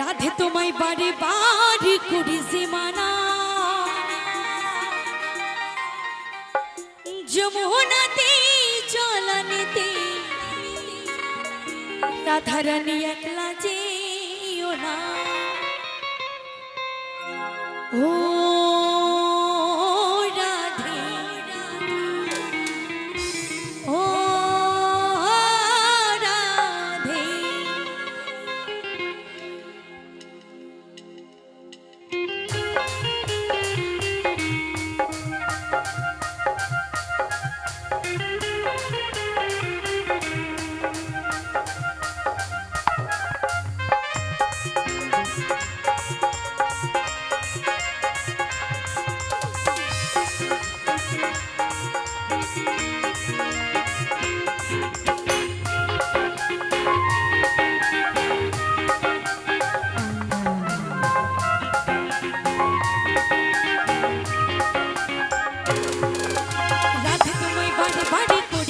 রাধে তোমায় বারে বারে করি মানা যমুনাতে চলানিতে রাধারানী একলা যেও না। ও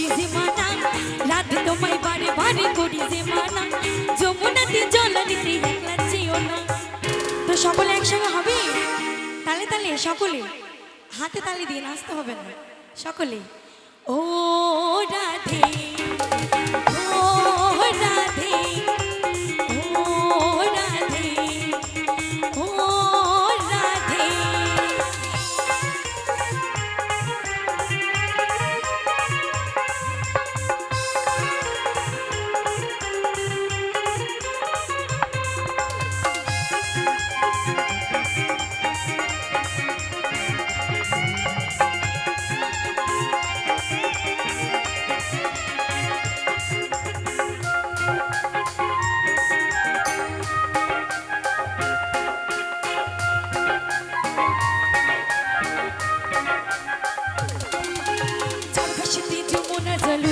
করি মানা, রাত তোমায় বারে বারে মানা। যমুনাতে জল নিতে একলা না। তো সকলে একসঙ্গে হবে? তালে তালে, সকলে। হাতে তালি দিয়ে নাচতে হবে না, সকলে। ও রাধে।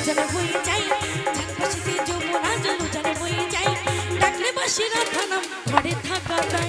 যেন হয়ে যাই ধান যমুনা যেন যেন হয়ে যাই ডাকলে বাসিরা থানাম ঘরে থাকা তাই